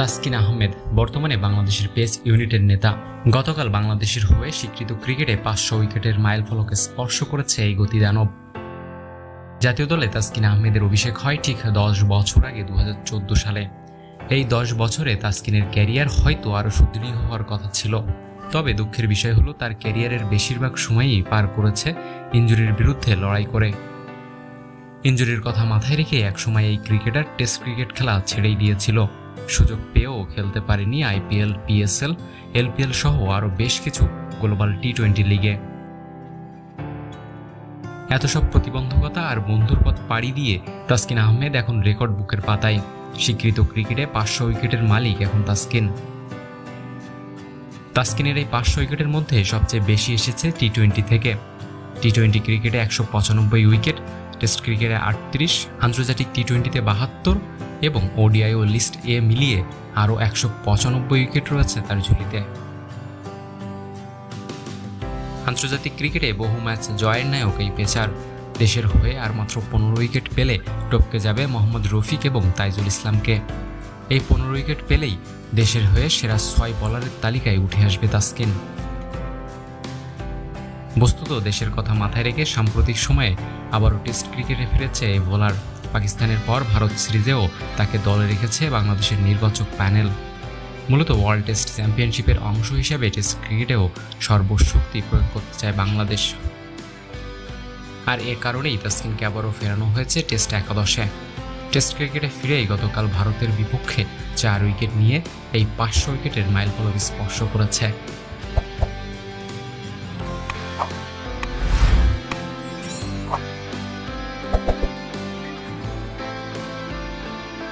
তাসকিন আহমেদ, বর্তমানে বাংলাদেশের পেস ইউনিটের নেতা। গতকাল বাংলাদেশের হয়ে স্বীকৃত ক্রিকেটে পাঁচশো উইকেটের মাইল ফলকে স্পর্শ করেছে এই গতিদানব। জাতীয় দলে তাসকিন আহমেদের অভিষেক হয় ঠিক দশ বছর আগে দু হাজার চোদ্দ সালে। এই দশ বছরে তাসকিনের ক্যারিয়ার হয়তো আরও সুদৃঢ় হওয়ার কথা ছিল। তবে দুঃখের বিষয় হলো, তার ক্যারিয়ারের বেশিরভাগ সময়ই পার করেছে ইঞ্জুরির বিরুদ্ধে লড়াই করে। ইঞ্জুরির কথা মাথায় রেখে একসময় এই ক্রিকেটার টেস্ট ক্রিকেট খেলা ছেড়েই দিয়েছিল। সুযোগ পেয়েও খেলতে পারেনি আইপিএল, পিএসএল, এলপিএল সহ আরও বেশ কিছু গ্লোবাল টি টোয়েন্টি লিগে। এত সব প্রতিবন্ধকতা আর বন্ধুর পথ পাড়ি দিয়ে তাসকিন আহমেদ এখন রেকর্ড বুকের পাতায়। স্বীকৃত ক্রিকেটে পাঁচশো উইকেটের মালিক এখন তাসকিন। তাসকিনের এই পাঁচশো উইকেটের মধ্যে সবচেয়ে বেশি এসেছে টি টোয়েন্টি থেকে। টি টোয়েন্টি ক্রিকেটে একশো পঁচানব্বই উইকেট, টেস্ট ক্রিকেটে আটত্রিশ, আন্তর্জাতিক টি টোয়েন্টিতে বাহাত্তর এবং ওডিআই ও লিস্ট এ মিলিয়ে আরও একশো পঁচানব্বই উইকেট রয়েছে তার ঝুলিতে। আন্তর্জাতিক ক্রিকেটে বহু ম্যাচ জয়ের নায়ক এই পেসার। দেশের হয়ে আর মাত্র পনেরো উইকেট পেলে টপকে যাবে মোহাম্মদ রফিক এবং তাইজুল ইসলামকে। এই পনেরো উইকেট পেলেই দেশের হয়ে সেরা ছয় বলারের তালিকায় উঠে আসবে তাসকিন। বস্তুত দেশের কথা মাথায় রেখে সাম্প্রতিক সময়ে আবারও টেস্ট ক্রিকেটে ফিরেছে এই বোলার। পাকিস্তানের পর ভারত সিরিজেও তাকে দলে রেখেছে বাংলাদেশের নির্বাচক প্যানেল। মূলত ওয়ার্ল্ড টেস্ট চ্যাম্পিয়নশিপের অংশ হিসেবে টেস্ট ক্রিকেটেও সর্বশক্তি প্রয়োগ করতে চায় বাংলাদেশ। আর এর কারণেই তাসকিনকে আবারও ফেরানো হয়েছে টেস্ট একাদশে। টেস্ট ক্রিকেটে ফিরেই গতকাল ভারতের বিপক্ষে চার উইকেট নিয়ে এই পাঁচশো উইকেটের মাইল ফলক স্পর্শ করেছে।